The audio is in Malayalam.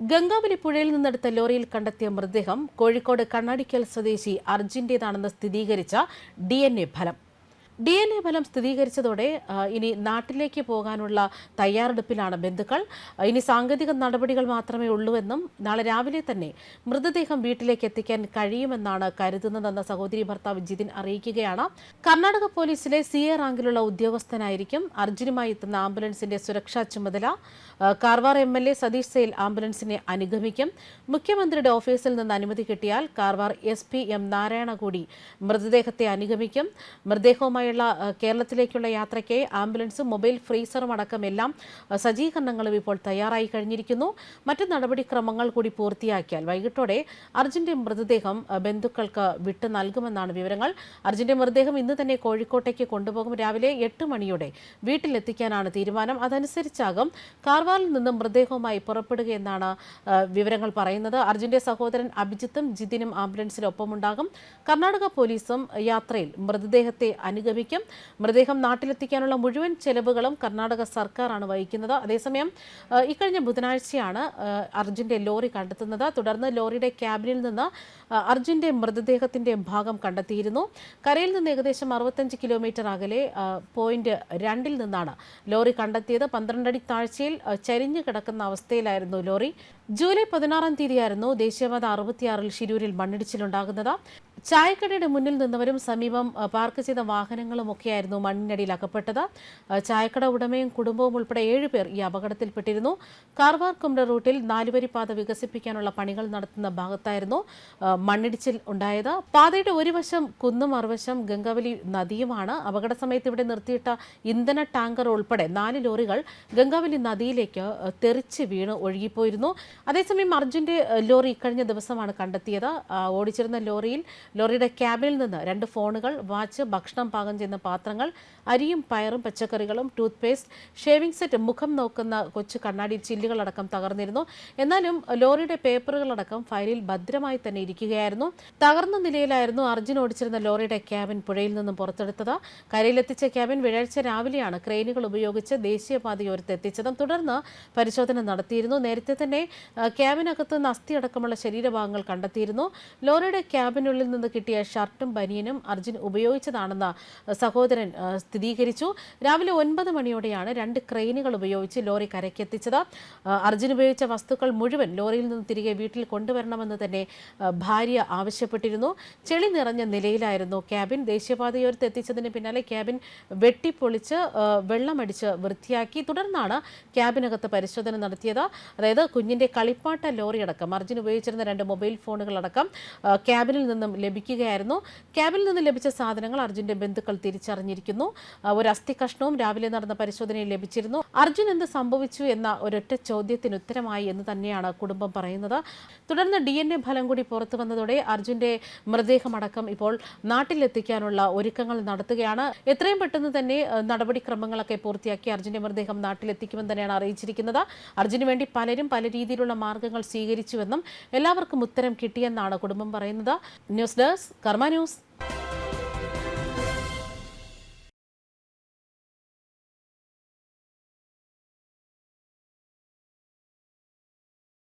ഗംഗാവലി പുഴയിൽ നിന്നെടുത്ത ലോറിയിൽ കണ്ടെത്തിയ മൃതദേഹം കോഴിക്കോട് കണ്ണാടിക്കൽ സ്വദേശി അർജിന്റേതാണെന്ന് സ്ഥിരീകരിച്ച ഡി ഫലം. ഡി എൻ എ ഫലം സ്ഥിരീകരിച്ചതോടെ ഇനി നാട്ടിലേക്ക് പോകാനുള്ള തയ്യാറെടുപ്പിലാണ് ബന്ധുക്കൾ. ഇനി സാങ്കേതിക നടപടികൾ മാത്രമേ ഉള്ളൂവെന്നും നാളെ രാവിലെ തന്നെ മൃതദേഹം വീട്ടിലേക്ക് എത്തിക്കാൻ കഴിയുമെന്നാണ് കരുതുന്നതെന്ന സഹോദരി ഭർത്താവ് ജിതിൻ അറിയിക്കുകയാണ്. കർണാടക പോലീസിലെ സി എ റാങ്കിലുള്ള ഉദ്യോഗസ്ഥനായിരിക്കും അർജുനുമായി എത്തുന്ന ആംബുലൻസിന്റെ സുരക്ഷാ ചുമതല. Karwar M L A Satish Sail ആംബുലൻസിനെ അനുഗമിക്കും. മുഖ്യമന്ത്രിയുടെ ഓഫീസിൽ നിന്ന് അനുമതി കിട്ടിയാൽ Karwar S P M Narayana കൂടി മൃതദേഹത്തെ അനുഗമിക്കും. മൃതദേഹവുമായുള്ള ആ, കേരളത്തിലേക്കുള്ള യാത്രയ്ക്ക് ആംബുലൻസും മൊബൈൽ ഫ്രീസറും അടക്കം എല്ലാം സജ്ജീകരണങ്ങളും ഇപ്പോൾ തയ്യാറായി കഴിഞ്ഞിരിക്കുന്നു. മറ്റ് നടപടിക്രമങ്ങൾ കൂടി പൂർത്തിയാക്കിയാൽ വൈകിട്ടോടെ അർജുന്റെ മൃതദേഹം ബന്ധുക്കൾക്ക് വിട്ടു നൽകുമെന്നാണ് വിവരങ്ങൾ. അർജുന്റെ മൃതദേഹം ഇന്ന് തന്നെ കോഴിക്കോട്ടേക്ക് കൊണ്ടുപോകും. രാവിലെ എട്ട് മണിയോടെ വീട്ടിലെത്തിക്കാനാണ് തീരുമാനം. അതനുസരിച്ചാകും കാർവാറിൽ നിന്നും മൃതദേഹവുമായി പുറപ്പെടുകയെന്നാണ് വിവരങ്ങൾ പറയുന്നത്. അർജുന്റെ സഹോദരൻ അഭിജിത്തും ജിതിനും ആംബുലൻസിലൊപ്പമുണ്ടാകും. കർണാടക പോലീസും യാത്രയിൽ മൃതദേഹത്തെ അനുഗമിക്കും. മൃതദേഹം നാട്ടിലെത്തിക്കാനുള്ള മുഴുവൻ ചെലവുകളും കർണാടക സർക്കാരാണ് വഹിക്കുന്നത്. അതേസമയം ഇക്കഴിഞ്ഞ ബുധനാഴ്ചയാണ് അർജുന്റെ ലോറി കണ്ടെത്തുന്നത്. തുടർന്ന് ലോറിയുടെ ക്യാബിനിൽ നിന്ന് അർജുന്റെ മൃതദേഹത്തിന്റെ ഭാഗം കണ്ടെത്തിയിരുന്നു. കരയിൽ നിന്ന് ഏകദേശം അറുപത്തഞ്ച് കിലോമീറ്റർ അകലെ പോയിന്റ് രണ്ടിൽ നിന്നാണ് ലോറി കണ്ടെത്തിയത്. പന്ത്രണ്ടടി താഴ്ചയിൽ ചരിഞ്ഞു കിടക്കുന്ന അവസ്ഥയിലായിരുന്നു ലോറി. ജൂലൈ പതിനാറാം തീയതിയായിരുന്നു ദേശീയപാത അറുപത്തിയാറിൽ ഷിരൂരിൽ മണ്ണിടിച്ചിലുണ്ടാകുന്നത്. ചായക്കടയുടെ മുന്നിൽ നിന്നവരും സമീപം പാർക്ക് ചെയ്ത വാഹനങ്ങളും ഒക്കെയായിരുന്നു മണ്ണിനടിയിൽ അകപ്പെട്ടത്. ചായക്കട ഉടമയും കുടുംബവും ഉൾപ്പെടെ ഏഴുപേർ ഈ അപകടത്തിൽപ്പെട്ടിരുന്നു. കാർവാർ കുമ്ര റൂട്ടിൽ നാലുവരി പാത വികസിപ്പിക്കാനുള്ള പണികൾ നടത്തുന്ന ഭാഗത്തായിരുന്നു മണ്ണിടിച്ചിൽ ഉണ്ടായത്. പാതയുടെ ഒരു വശം കുന്നും മറുവശം ഗംഗാവലി നദിയുമാണ്. അപകട സമയത്ത് ഇവിടെ നിർത്തിയിട്ട ഇന്ധന ടാങ്കർ ഉൾപ്പെടെ നാല് ലോറികൾ ഗംഗാവലി നദിയിലേക്ക് തെറിച്ച് വീണ് ഒഴുകിപ്പോയിരുന്നു. അതേസമയം അർജുന്റെ ലോറി കഴിഞ്ഞ ദിവസമാണ് കണ്ടെത്തിയത്. ഓടിച്ചിരുന്ന ലോറിയിൽ ലോറിയുടെ ക്യാബിനിൽ നിന്ന് രണ്ട് ഫോണുകൾ വാച്ച് ഭക്ഷണം പാകം ചെയ്യുന്ന പാത്രങ്ങൾ അരിയും പയറും പച്ചക്കറികളും ടൂത്ത് പേസ്റ്റ് ഷേവിംഗ് സെറ്റ് മുഖം നോക്കുന്ന കൊച്ചു കണ്ണാടി ചില്ലുകളടക്കം തകർന്നിരുന്നു. എന്നാലും ലോറിയുടെ പേപ്പറുകളടക്കം ഫയലിൽ ഭദ്രമായി തന്നെ ഇരിക്കുകയായിരുന്നു. തകർന്ന നിലയിലായിരുന്നു അർജുൻ ഓടിച്ചിരുന്ന ലോറിയുടെ ക്യാബിൻ പുഴയിൽ നിന്നും പുറത്തെടുത്തത്. കരയിലെത്തിച്ച ക്യാബിൻ വ്യാഴാഴ്ച രാവിലെയാണ് ക്രെയിനുകൾ ഉപയോഗിച്ച് ദേശീയപാതയോരത്ത് എത്തിച്ചതും തുടർന്ന് പരിശോധന നടത്തിയിരുന്നു. നേരത്തെ തന്നെ ക്യാബിനകത്ത് നിന്ന് അസ്ഥിയടക്കമുള്ള ശരീരഭാഗങ്ങൾ കണ്ടെത്തിയിരുന്നു. ലോറിയുടെ ക്യാബിനുള്ളിൽ നിന്ന് കിട്ടിയ ഷർട്ടും ബനിയനും അർജുൻ ഉപയോഗിച്ചതാണെന്ന് സഹോദരൻ സ്ഥിരീകരിച്ചു. രാവിലെ ഒൻപത് മണിയോടെയാണ് രണ്ട് ക്രെയിനുകൾ ഉപയോഗിച്ച് ലോറി കരയ്ക്കെത്തിച്ചത്. ആ, അർജുൻ ഉപയോഗിച്ച വസ്തുക്കൾ മുഴുവൻ ലോറിയിൽ നിന്ന് തിരികെ വീട്ടിൽ കൊണ്ടുവരണമെന്ന് തന്നെ ഭാര്യ ആവശ്യപ്പെട്ടിരുന്നു. ചെളി നിറഞ്ഞ നിലയിലായിരുന്നു ക്യാബിൻ. ദേശീയപാതയോരത്ത് എത്തിച്ചതിന് പിന്നാലെ ക്യാബിൻ വെട്ടിപ്പൊളിച്ച് വെള്ളമടിച്ച് വൃത്തിയാക്കി. തുടർന്നാണ് ക്യാബിനകത്ത് പരിശോധന നടത്തിയത്. അതായത് കുഞ്ഞിന്റെ കളിപ്പാട്ട ലോറി അടക്കം അർജുൻ ഉപയോഗിച്ചിരുന്ന രണ്ട് മൊബൈൽ ഫോണുകളടക്കം ക്യാബിനിൽ നിന്നും ലഭിക്കുകയായിരുന്നു. ക്യാബിനിൽ നിന്ന് ലഭിച്ച സാധനങ്ങൾ അർജുന്റെ ബന്ധുക്കൾ തിരിച്ചറിഞ്ഞിരിക്കുന്നു. ആ, ഒരു അസ്ഥി കഷ്ണവും രാവിലെ നടന്ന പരിശോധനയിൽ ലഭിച്ചിരുന്നു. അർജുൻ എന്ത് സംഭവിച്ചു എന്ന ഒരൊറ്റ ചോദ്യത്തിന് ഉത്തരമായി എന്ന് തന്നെയാണ് കുടുംബം പറയുന്നത്. തുടർന്ന് ഡി എൻ എ ഫലം കൂടി പുറത്തു വന്നതോടെ അർജുന്റെ മൃതദേഹമടക്കം ഇപ്പോൾ നാട്ടിലെത്തിക്കാനുള്ള ഒരുക്കങ്ങൾ നടത്തുകയാണ്. എത്രയും പെട്ടെന്ന് തന്നെ നടപടിക്രമങ്ങളൊക്കെ പൂർത്തിയാക്കി അർജുന്റെ മൃതദേഹം നാട്ടിലെത്തിക്കുമെന്ന് തന്നെയാണ് അറിയിച്ചിരിക്കുന്നത്. അർജുന് വേണ്ടി പലരും പല രീതിയിലുള്ള മാർഗങ്ങൾ സ്വീകരിച്ചുവെന്നും എല്ലാവർക്കും ഉത്തരം കിട്ടിയെന്നാണ് കുടുംബം പറയുന്നത്. News desk Karma news.